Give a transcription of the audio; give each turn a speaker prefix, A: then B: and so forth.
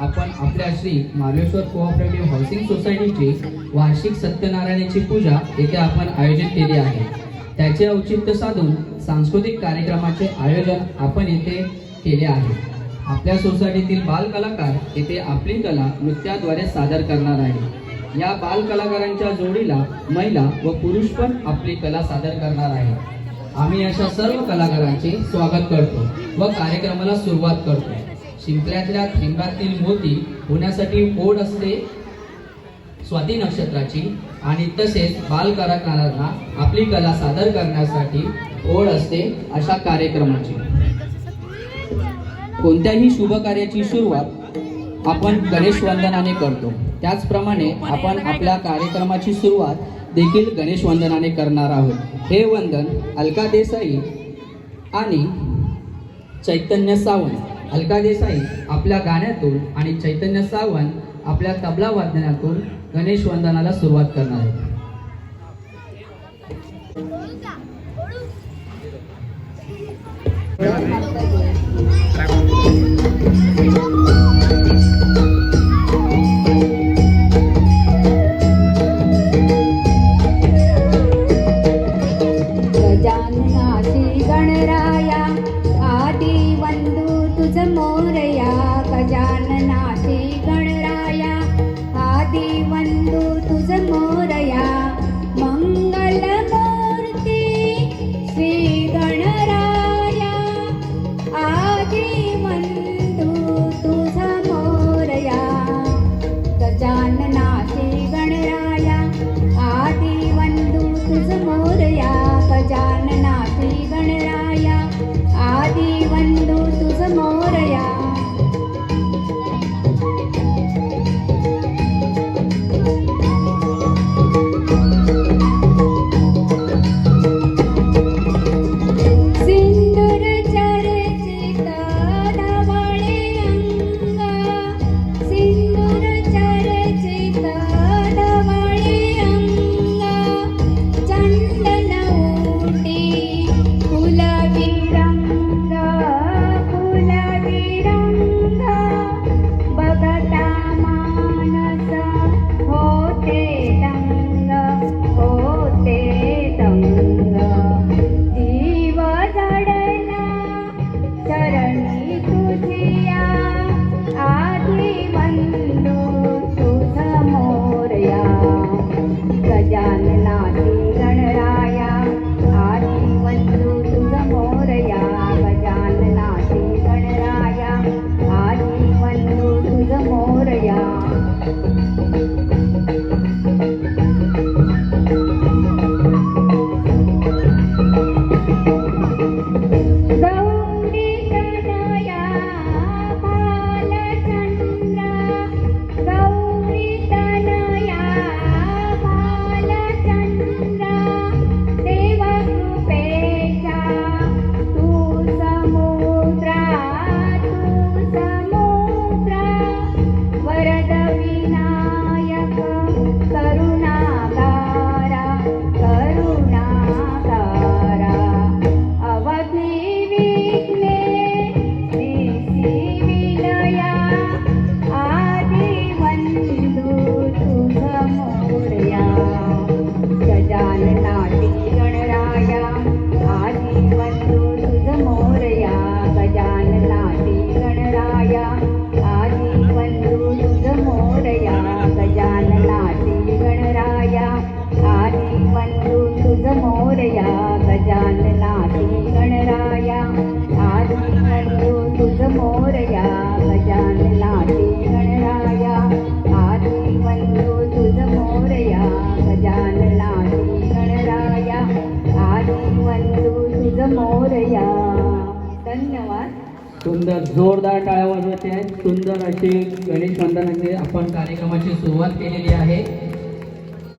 A: आपण आपल्या Shri Marleshwar cooperative housing सोसायटीची वार्षिक सत्यनारायणाची पूजा येथे आपण आयोजित केली आहे. त्याचे औचित्य साधून सांस्कृतिक कार्यक्रमाचे आयोजन आपण येथे केले आहे. आपल्या सोसायटीतील बालकलाकार येथे आपली कला नृत्याद्वारे सादर करणार आहे या बालकलाकारांच्या जोडीला महिला व पुरुष पण आपली कला सादर करणार आहे आम्ही अशा सर्व कलाकारांचे स्वागत करतो व कार्यक्रमाला सुरुवात करतो. शिंपल्यातल्या थेंबातील मोती होण्यासाठी ओढ असते स्वाती नक्षत्राची. आणि तसेच बाल कलाकारांना आपली कला सादर करण्यासाठी ओढ असते अशा कार्यक्रमाची. कोणत्याही शुभ कार्याची सुरुवात आपण गणेश वंदनाने करतो. त्याचप्रमाणे आपण आपल्या कार्यक्रमाची सुरुवात देखील गणेश वंदनाने करणार आहोत. हे वंदन अलका देसाई आणि चैतन्य सावंत. अलका देसाई आपल्या गाण्यातून आणि चैतन्य सावंत आपल्या तबला वादनातून गणेश वंदनाला सुरुवात करणार आहेत
B: you. गजाननाची गणराया आदि वंदू तुझ मोरया गजान गजाननाची गणराया आदि वंदू तुझ मोरया गजान गजाननाची गणराया आदि वंदू तुझ मोरया. धन्यवाद.
A: सुंदर जोरदार टाळ्या वाजवायचे आहेत. सुंदर अशी गणेश वंदनाची आपण कार्यक्रमाची सुरुवात केलेली आहे.